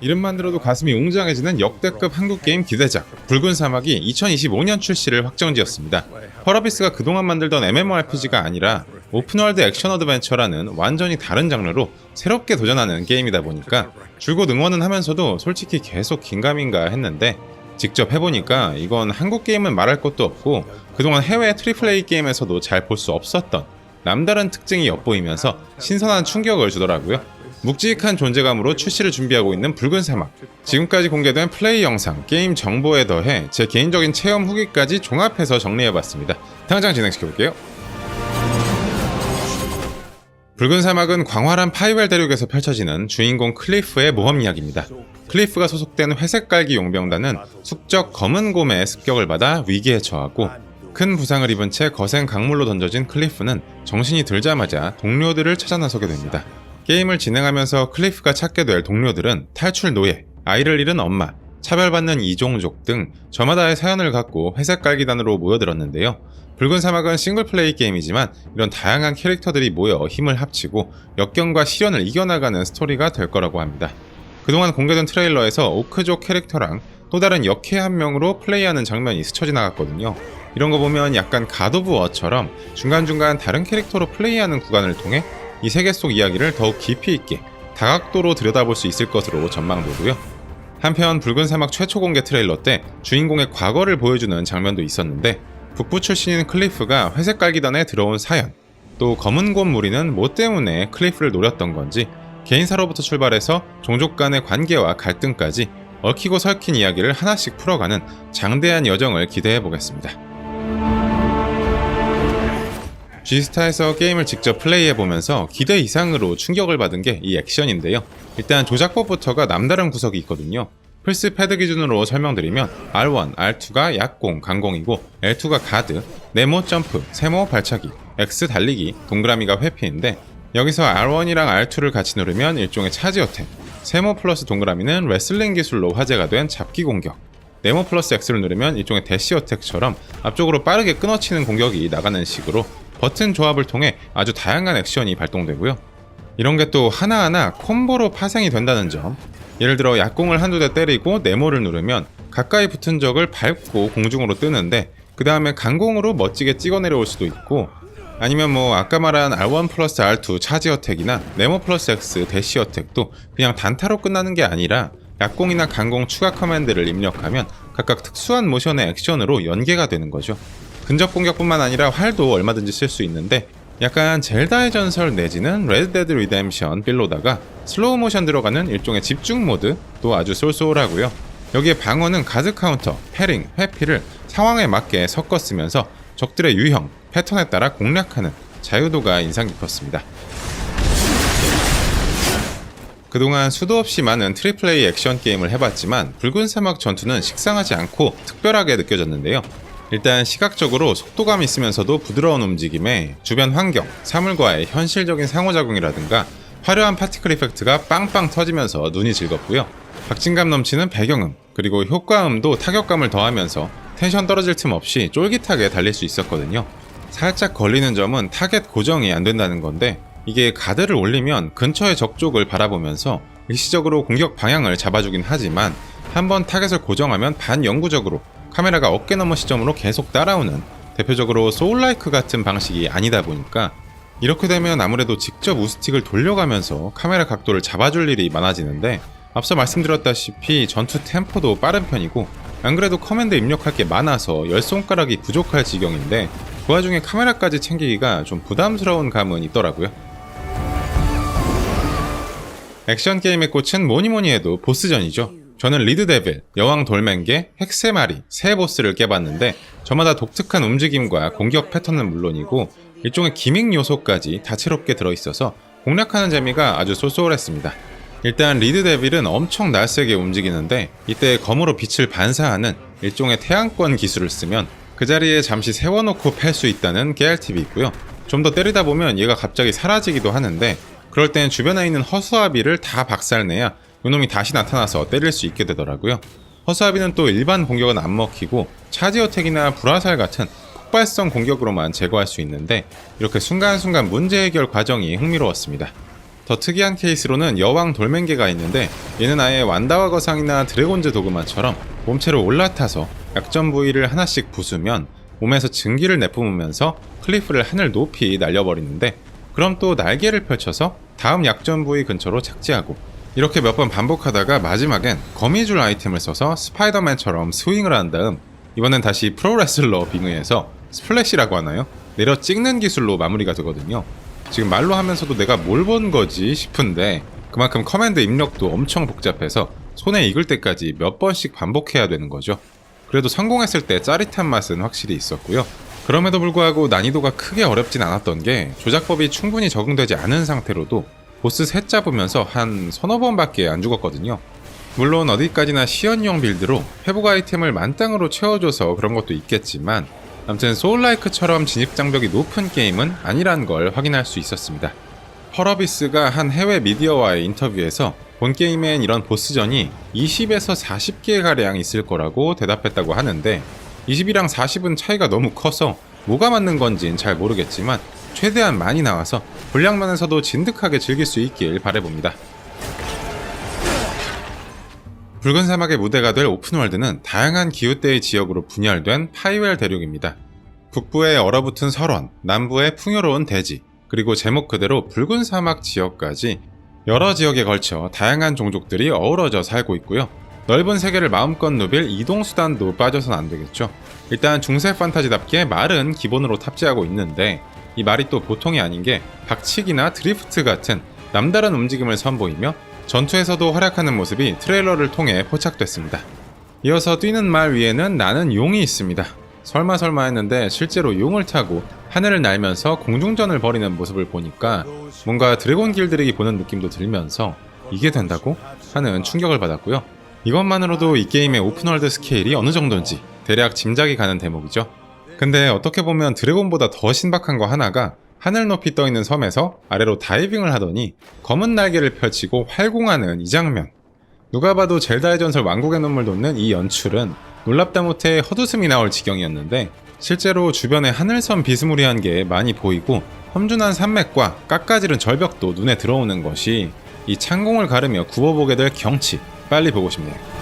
이름만 들어도 가슴이 웅장해지는 역대급 한국 게임 기대작 붉은 사막이 2025년 출시를 확정지었습니다. 펄어비스가 그동안 만들던 MMORPG가 아니라 오픈월드 액션 어드벤처라는 완전히 다른 장르로 새롭게 도전하는 게임이다 보니까 줄곧 응원은 하면서도 솔직히 계속 긴가민가 했는데 직접 해보니까 이건 한국 게임은 말할 것도 없고 그동안 해외 트리플 A 게임에서도 잘 볼 수 없었던 남다른 특징이 엿보이면서 신선한 충격을 주더라고요. 묵직한 존재감으로 출시를 준비하고 있는 붉은 사막. 지금까지 공개된 플레이 영상, 게임 정보에 더해 제 개인적인 체험 후기까지 종합해서 정리해봤습니다. 당장 진행시켜볼게요. 붉은 사막은 광활한 파이웰 대륙에서 펼쳐지는 주인공 클리프의 모험 이야기입니다. 클리프가 소속된 회색 깔기 용병단은 숙적 검은 곰의 습격을 받아 위기에 처하고 큰 부상을 입은 채 거센 강물로 던져진 클리프는 정신이 들자마자 동료들을 찾아 나서게 됩니다. 게임을 진행하면서 클리프가 찾게 될 동료들은 탈출 노예, 아이를 잃은 엄마, 차별받는 이종족 등 저마다의 사연을 갖고 회색 깔기단으로 모여들었는데요. 붉은 사막은 싱글플레이 게임이지만 이런 다양한 캐릭터들이 모여 힘을 합치고 역경과 시련을 이겨나가는 스토리가 될 거라고 합니다. 그동안 공개된 트레일러에서 오크족 캐릭터랑 또 다른 역해 한 명으로 플레이하는 장면이 스쳐 지나갔거든요. 이런 거 보면 약간 가도브 어처럼 중간중간 다른 캐릭터로 플레이하는 구간을 통해 이 세계 속 이야기를 더욱 깊이 있게 다각도로 들여다볼 수 있을 것으로 전망되고요. 한편 붉은 사막 최초 공개 트레일러 때 주인공의 과거를 보여주는 장면도 있었는데 북부 출신인 클리프가 회색 깔기단에 들어온 사연, 또 검은 곰 무리는 뭐 때문에 클리프를 노렸던 건지 개인사로부터 출발해서 종족 간의 관계와 갈등까지 얽히고 설킨 이야기를 하나씩 풀어가는 장대한 여정을 기대해 보겠습니다. G스타에서 게임을 직접 플레이해 보면서 기대 이상으로 충격을 받은 게 이 액션인데요. 일단 조작법부터가 남다른 구석이 있거든요. 플스 패드 기준으로 설명드리면 R1, R2가 약공, 강공이고 L2가 가드, 네모 점프, 세모 발차기, X 달리기, 동그라미가 회피인데 여기서 R1이랑 R2를 같이 누르면 일종의 차지 어택, 세모 플러스 동그라미는 레슬링 기술로 화제가 된 잡기 공격, 네모 플러스 X를 누르면 일종의 대시 어택처럼 앞쪽으로 빠르게 끊어치는 공격이 나가는 식으로 버튼 조합을 통해 아주 다양한 액션이 발동되고요. 이런 게 또 하나하나 콤보로 파생이 된다는 점. 예를 들어 약공을 한두 대 때리고 네모를 누르면 가까이 붙은 적을 밟고 공중으로 뜨는데 그 다음에 강공으로 멋지게 찍어 내려올 수도 있고 아니면 뭐 아까 말한 R1 플러스 R2 차지 어택이나 네모 플러스 X 대시 어택도 그냥 단타로 끝나는 게 아니라 약공이나 강공 추가 커맨드를 입력하면 각각 특수한 모션의 액션으로 연계가 되는 거죠. 근접 공격뿐만 아니라 활도 얼마든지 쓸 수 있는데 약간 젤다의 전설 내지는 레드데드 리뎀션 빌로다가 슬로우 모션 들어가는 일종의 집중 모드도 아주 쏠쏠하고요. 여기에 방어는 가드 카운터, 패링, 회피를 상황에 맞게 섞어 쓰면서 적들의 유형, 패턴에 따라 공략하는 자유도가 인상 깊었습니다. 그동안 수도 없이 많은 트리플 A 액션 게임을 해봤지만 붉은 사막 전투는 식상하지 않고 특별하게 느껴졌는데요. 일단 시각적으로 속도감 있으면서도 부드러운 움직임에 주변 환경, 사물과의 현실적인 상호작용이라든가 화려한 파티클 이펙트가 빵빵 터지면서 눈이 즐겁고요. 박진감 넘치는 배경음, 그리고 효과음도 타격감을 더하면서 텐션 떨어질 틈 없이 쫄깃하게 달릴 수 있었거든요. 살짝 걸리는 점은 타겟 고정이 안 된다는 건데 이게 가드를 올리면 근처의 적족을 바라보면서 일시적으로 공격 방향을 잡아주긴 하지만 한번 타겟을 고정하면 반영구적으로 카메라가 어깨 너머 시점으로 계속 따라오는 대표적으로 소울라이크 같은 방식이 아니다 보니까 이렇게 되면 아무래도 직접 우스틱을 돌려가면서 카메라 각도를 잡아줄 일이 많아지는데 앞서 말씀드렸다시피 전투 템포도 빠른 편이고 안 그래도 커맨드 입력할 게 많아서 열 손가락이 부족할 지경인데 그 와중에 카메라까지 챙기기가 좀 부담스러운 감은 있더라고요. 액션 게임의 꽃은 뭐니 뭐니 해도 보스전이죠. 저는 리드데빌, 여왕 돌멩개, 헥세마리 세 보스를 깨봤는데 저마다 독특한 움직임과 공격 패턴은 물론이고 일종의 기믹 요소까지 다채롭게 들어있어서 공략하는 재미가 아주 쏠쏠했습니다. 일단 리드데빌은 엄청 날쌔게 움직이는데 이때 검으로 빛을 반사하는 일종의 태양권 기술을 쓰면 그 자리에 잠시 세워놓고 팰 수 있다는 깨알 팁이 있고요. 좀 더 때리다 보면 얘가 갑자기 사라지기도 하는데 그럴 땐 주변에 있는 허수아비를 다 박살내야 요놈이 다시 나타나서 때릴 수 있게 되더라고요. 허수아비는 또 일반 공격은 안 먹히고 차지 어택이나 불화살 같은 폭발성 공격으로만 제거할 수 있는데 이렇게 순간순간 문제 해결 과정이 흥미로웠습니다. 더 특이한 케이스로는 여왕 돌멩개가 있는데 얘는 아예 완다와 거상이나 드래곤즈 도그마처럼 몸체로 올라타서 약점 부위를 하나씩 부수면 몸에서 증기를 내뿜으면서 클리프를 하늘 높이 날려버리는데 그럼 또 날개를 펼쳐서 다음 약점 부위 근처로 착지하고 이렇게 몇 번 반복하다가 마지막엔 거미줄 아이템을 써서 스파이더맨처럼 스윙을 한 다음 이번엔 다시 프로레슬러 빙의해서 스플래시라고 하나요? 내려 찍는 기술로 마무리가 되거든요. 지금 말로 하면서도 내가 뭘 본 거지 싶은데 그만큼 커맨드 입력도 엄청 복잡해서 손에 익을 때까지 몇 번씩 반복해야 되는 거죠. 그래도 성공했을 때 짜릿한 맛은 확실히 있었고요. 그럼에도 불구하고 난이도가 크게 어렵진 않았던 게 조작법이 충분히 적응되지 않은 상태로도 보스 셋 잡으면서 한 서너 번밖에 안 죽었거든요. 물론 어디까지나 시연용 빌드로 회복 아이템을 만땅으로 채워줘서 그런 것도 있겠지만 아무튼 소울라이크처럼 진입 장벽이 높은 게임은 아니란 걸 확인할 수 있었습니다. 펄어비스가 한 해외 미디어와의 인터뷰에서 본 게임엔 이런 보스전이 20에서 40개가량 있을 거라고 대답했다고 하는데 20이랑 40은 차이가 너무 커서 뭐가 맞는 건진 잘 모르겠지만 최대한 많이 나와서 분량면에서도 진득하게 즐길 수 있길 바래봅니다. 붉은 사막의 무대가 될 오픈월드는 다양한 기후대의 지역으로 분열된 파이웰 대륙입니다. 북부에 얼어붙은 설원, 남부에 풍요로운 대지, 그리고 제목 그대로 붉은 사막 지역까지 여러 지역에 걸쳐 다양한 종족들이 어우러져 살고 있고요. 넓은 세계를 마음껏 누빌 이동 수단도 빠져선 안 되겠죠. 일단 중세 판타지답게 말은 기본으로 탑재하고 있는데 이 말이 또 보통이 아닌 게 박치기나 드리프트 같은 남다른 움직임을 선보이며 전투에서도 활약하는 모습이 트레일러를 통해 포착됐습니다. 이어서 뛰는 말 위에는 나는 용이 있습니다. 설마 설마 했는데 실제로 용을 타고 하늘을 날면서 공중전을 벌이는 모습을 보니까 뭔가 드래곤 길들이기 보는 느낌도 들면서 이게 된다고? 하는 충격을 받았고요. 이것만으로도 이 게임의 오픈월드 스케일이 어느 정도인지 대략 짐작이 가는 대목이죠. 근데 어떻게 보면 드래곤보다 더 신박한 거 하나가 하늘 높이 떠 있는 섬에서 아래로 다이빙을 하더니 검은 날개를 펼치고 활공하는 이 장면. 누가 봐도 젤다의 전설 왕국의 눈물 돋는 이 연출은 놀랍다 못해 헛웃음이 나올 지경이었는데 실제로 주변에 하늘섬 비스무리한 게 많이 보이고 험준한 산맥과 깎아지른 절벽도 눈에 들어오는 것이 이 창공을 가르며 굽어보게 될 경치 빨리 보고 싶네요.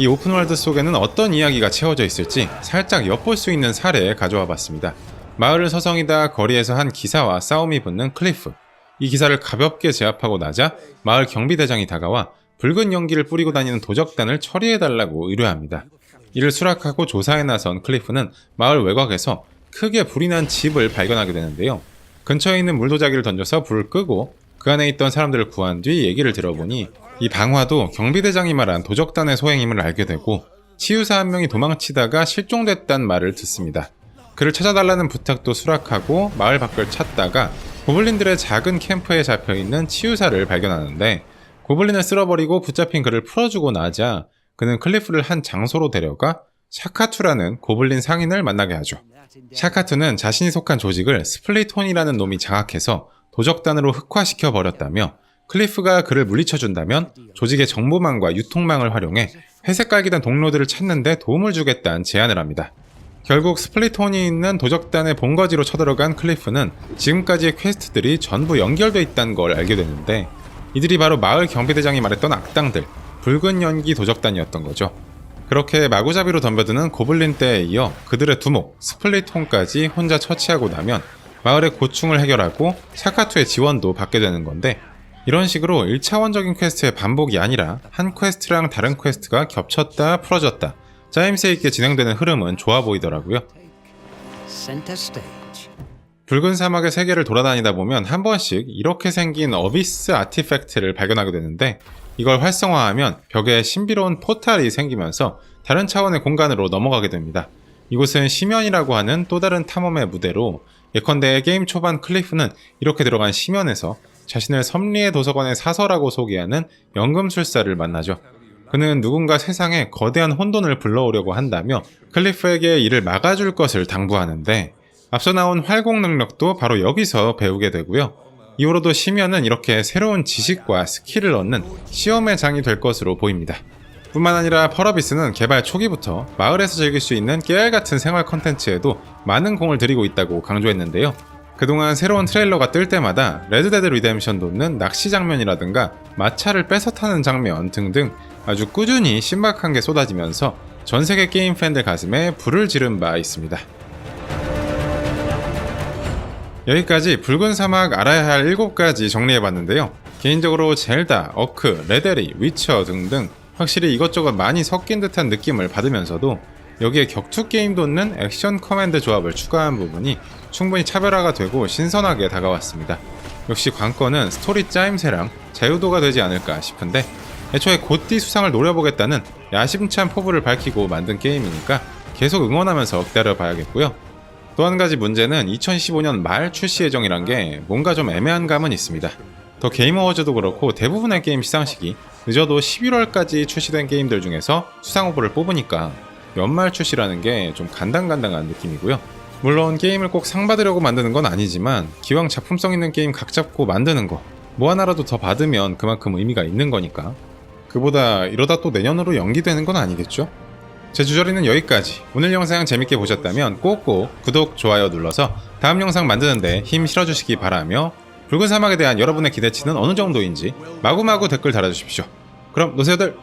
이 오픈월드 속에는 어떤 이야기가 채워져 있을지 살짝 엿볼 수 있는 사례 가져와 봤습니다. 마을을 서성이다 거리에서 한 기사와 싸움이 붙는 클리프. 이 기사를 가볍게 제압하고 나자 마을 경비대장이 다가와 붉은 연기를 뿌리고 다니는 도적단을 처리해달라고 의뢰합니다. 이를 수락하고 조사에 나선 클리프는 마을 외곽에서 크게 불이 난 집을 발견하게 되는데요. 근처에 있는 물도자기를 던져서 불을 끄고 그 안에 있던 사람들을 구한 뒤 얘기를 들어보니 이 방화도 경비대장이 말한 도적단의 소행임을 알게 되고 치유사 한 명이 도망치다가 실종됐단 말을 듣습니다. 그를 찾아달라는 부탁도 수락하고 마을 밖을 찾다가 고블린들의 작은 캠프에 잡혀있는 치유사를 발견하는데 고블린을 쓸어버리고 붙잡힌 그를 풀어주고 나자 그는 클리프를 한 장소로 데려가 샤카투라는 고블린 상인을 만나게 하죠. 샤카투는 자신이 속한 조직을 스플리톤이라는 놈이 장악해서 도적단으로 흑화시켜 버렸다며 클리프가 그를 물리쳐준다면 조직의 정보망과 유통망을 활용해 회색 깔기된 동료들을 찾는데 도움을 주겠다는 제안을 합니다. 결국 스플리톤이 있는 도적단의 본거지로 쳐들어간 클리프는 지금까지의 퀘스트들이 전부 연결돼 있다는 걸 알게 되는데 이들이 바로 마을 경비대장이 말했던 악당들, 붉은 연기 도적단이었던 거죠. 그렇게 마구잡이로 덤벼드는 고블린 때에 이어 그들의 두목, 스플리톤까지 혼자 처치하고 나면 마을의 고충을 해결하고 샤카투의 지원도 받게 되는 건데 이런 식으로 1차원적인 퀘스트의 반복이 아니라 한 퀘스트랑 다른 퀘스트가 겹쳤다 풀어졌다 짜임새 있게 진행되는 흐름은 좋아 보이더라고요. 붉은 사막의 세계를 돌아다니다 보면 한 번씩 이렇게 생긴 어비스 아티팩트를 발견하게 되는데 이걸 활성화하면 벽에 신비로운 포탈이 생기면서 다른 차원의 공간으로 넘어가게 됩니다. 이곳은 심연이라고 하는 또 다른 탐험의 무대로 예컨대 게임 초반 클리프는 이렇게 들어간 심연에서 자신을 섭리의 도서관의 사서라고 소개하는 연금술사를 만나죠. 그는 누군가 세상에 거대한 혼돈을 불러오려고 한다며 클리프에게 이를 막아줄 것을 당부하는데 앞서 나온 활공 능력도 바로 여기서 배우게 되고요. 이후로도 심연은 이렇게 새로운 지식과 스킬을 얻는 시험의 장이 될 것으로 보입니다. 뿐만 아니라 펄어비스는 개발 초기부터 마을에서 즐길 수 있는 깨알 같은 생활 컨텐츠에도 많은 공을 들이고 있다고 강조했는데요. 그동안 새로운 트레일러가 뜰 때마다 레드데드 리뎀션 돋는 낚시 장면이라든가 마차를 뺏어 타는 장면 등등 아주 꾸준히 신박한 게 쏟아지면서 전 세계 게임 팬들 가슴에 불을 지른 바 있습니다. 여기까지 붉은 사막 알아야 할 7가지 정리해봤는데요. 개인적으로 젤다, 어크, 레데리, 위쳐 등등 확실히 이것저것 많이 섞인 듯한 느낌을 받으면서도 여기에 격투 게임 돋는 액션 커맨드 조합을 추가한 부분이 충분히 차별화가 되고 신선하게 다가왔습니다. 역시 관건은 스토리 짜임새랑 자유도가 되지 않을까 싶은데 애초에 곧디 수상을 노려보겠다는 야심찬 포부를 밝히고 만든 게임이니까 계속 응원하면서 기다려봐야겠고요. 또 한 가지 문제는 2015년 말 출시 예정이란 게 뭔가 좀 애매한 감은 있습니다. 더 게임 어워즈도 그렇고 대부분의 게임 시상식이 늦어도 11월까지 출시된 게임들 중에서 수상 후보를 뽑으니까 연말 출시라는 게 좀 간당간당한 느낌이고요. 물론 게임을 꼭 상 받으려고 만드는 건 아니지만 기왕 작품성 있는 게임 각 잡고 만드는 거 뭐 하나라도 더 받으면 그만큼 의미가 있는 거니까 그보다 이러다 또 내년으로 연기되는 건 아니겠죠? 제 주저리는 여기까지. 오늘 영상 재밌게 보셨다면 꼭꼭 구독, 좋아요 눌러서 다음 영상 만드는데 힘 실어주시기 바라며 붉은 사막에 대한 여러분의 기대치는 어느 정도인지 마구마구 댓글 달아주십시오. 그럼 노세요들